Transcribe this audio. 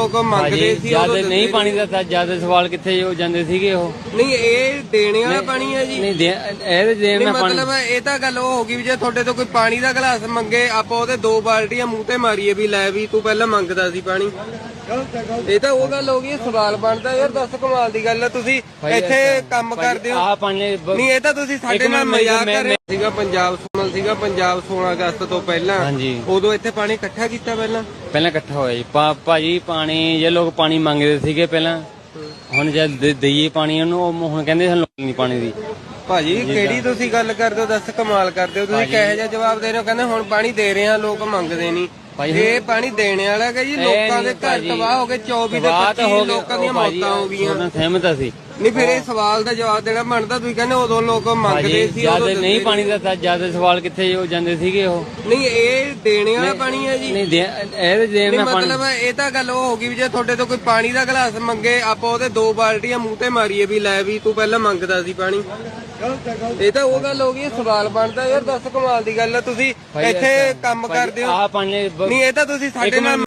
ਲੋਕ ਮੰਗਦੇ ਸੀ ਜਦ ਨਹੀਂ ਦਿੰਦੇ ਪਾਣੀ ਦਾ ਤਾਂ ਜਦ ਸਵਾਲ ਕਿੱਥੇ ਉਹ ਜਾਂਦੇ ਸੀਗੇ ਉਹ। ਨਹੀਂ ਇਹ ਦੇਣੇ ਵਾਲਾ ਪਾਣੀ ਹੈ ਜੀ। ਨਹੀਂ ਦੇ- ਇਹਦੇ ਦੇਣ ਨਹੀਂ ਨਾਲ ਪਾਣੀ। ਮਤਲਬ ਇਹ ਤਾਂ ਗੱਲ ਉਹ ਹੋ ਗਈ ਵੀ ਜੇ ਤੁਹਾਡੇ ਤੋਂ ਕੋਈ ਪਾਣੀ ਦਾ ਗਲਾਸ ਮੰਗੇ ਆਪਾਂ ਉਹਦੇ ਦੋ ਬਾਲਟੀਆਂ ਮੂੰਹ ਤੇ ਮਾਰੀਏ ਵੀ ਲੈ ਵੀ ਤੂੰ ਪਹਿਲਾਂ ਮੰਗਦਾ ਸੀ ਪਾਣੀ। ਇਹ ਤਾਂ ਉਹ ਗੱਲ ਹੋ ਗਈ ਸਵਾਲ ਬਣਦਾ ਯਾਰ ਦੱਸ ਕਮਾਲ ਦੀ ਗੱਲ ਹੈ ਤੁਸੀਂ ਇੱਥੇ ਕੰਮ ਕਰਦੇ ਹੋ। ਆ ਪਾਣੀ ਬ- ਨਹੀਂ ਇਹ ਤਾਂ ਤੁਸੀਂ ਸਾਡੇ ਇੱਕ ਨਾਲ ਮਿੰਟ ਮਜ਼ਾਕ ਮੈਂ- ਕਰ ਰਹੇ ਸੀਗਾ ਪੰਜਾਬ ਸੁਮਨ ਸੀਗਾ ਪੰਜਾਬ 16 ਅਗਸਤ ਤੋਂ ਪਹਿਲਾਂ। ਹਾਂਜੀ। ਉਦੋਂ ਇੱਥੇ ਪਾਣੀ ਇਕੱਠਾ ਕੀਤਾ ਪਹਿਲਾਂ? ਪਹਿਲਾਂ ਇਕੱਠਾ ਹੋਇਆ ਜੀ। ਪਾ- ਭਾਜੀ ਪਾਣੀ ਜੇ ਲੋਕ ਪਾਣੀ ਮੰਗਦੇ ਸੀਗੇ ਪਹਿਲਾਂ ਹੁਣ ਜਦ ਦੇ- ਦਈਏ ਪਾਣੀ ਉਹਨੂੰ ਉਹ ਹੁਣ ਕਹਿੰਦੇ ਸਾਨੂੰ ਲੋੜ ਨਹੀਂ ਪਾਣੀ ਦੀ। ਭਾਜੀ ਕਿਹੜੀ ਤੁਸੀਂ ਗੱਲ ਕਰਦੇ ਹੋ? ਦੱਸ ਕਮਾਲ ਕਰਦੇ ਹੋ। ਤੁਸੀਂ ਕਿਹੋ ਜਿਹਾ ਜਵਾਬ ਦੇ ਰਹੇ ਹੋ? ਕਹਿੰਦੇ ਹੁਣ ਪਾਣੀ ਦੇ ਰਹੇ ਆ ਲੋਕ ਮੰਗਦੇ ਨਹੀਂ। ਇਹ ਪਾਣੀ ਦੇਣੇ ਵਾਲਾ ਹੈਗਾ ਜੀ ਇਹ ਲੋਕਾਂ ਦੇ ਘਰ। ਤਬਾਹ ਹੋ ਗਏ 24 ਦੇ ਬਾਤ 25 ਹੋ ਗਈ ਲੋਕਾਂ ਦੀਆਂ ਮੌਤਾਂ ਹੋ ਗਈਆਂ। ਉਹਨਾਂ ਸਹਿਮਤ ਅਸੀਂ ਨਹੀਂ ਫਿਰ ਇਹ ਸਵਾਲ ਦਾ ਜਵਾਬ ਦੇਣਾ ਬਣਦਾ ਤੁਸੀਂ ਕਹਿੰਦੇ ਉਦੋਂ ਲੋਕ ਮੰਗਦੇ ਸੀ ਜਦ ਨਹੀਂ ਪਾਣੀ ਦਾ ਤਾਂ ਜਦ ਸਵਾਲ ਕਿੱਥੇ ਉਹ ਜਾਂਦੇ ਸੀਗੇ ਉਹ। ਨਹੀਂ ਇਹ ਦੇਣੇ ਵਾਲਾ ਪਾਣੀ ਹੈ ਜੀ। ਨਹੀਂ ਇਹਦੇ ਦੇਣ ਨਾਲ ਪਾਣੀ। ਮਤਲਬ ਇਹ ਤਾਂ ਗੱਲ ਉਹ ਹੋ ਗਈ ਵੀ ਜੇ ਤੁਹਾਡੇ ਤੋਂ ਕੋਈ ਪਾਣੀ ਦਾ ਗਲਾਸ ਮੰਗੇ ਆਪਾਂ ਉਹਦੇ ਦੋ ਬਾਲਟੀਆਂ ਮੂੰਹ ਤੇ ਮਾਰੀਏ ਵੀ ਲੈ ਵੀ ਤੂੰ ਪਹਿਲਾਂ ਮੰਗਦਾ ਸੀ ਪਾਣੀ। ਇਹ ਤਾਂ ਉਹ ਗੱਲ ਹੋ ਗਈ ਸਵਾਲ ਬਣਦਾ। ਯਾਰ ਦੱਸ ਕਮਾਲ ਦੀ ਗੱਲ ਹੈ ਤੁਸੀਂ ਇੱਥੇ ਕੰਮ ਕਰਦੇ ਹੋ। ਆ ਪਾਣੀ ਨਹੀਂ ਇਹ ਤਾਂ ਤੁਸੀਂ ਸਾਡੇ ਨਾਲ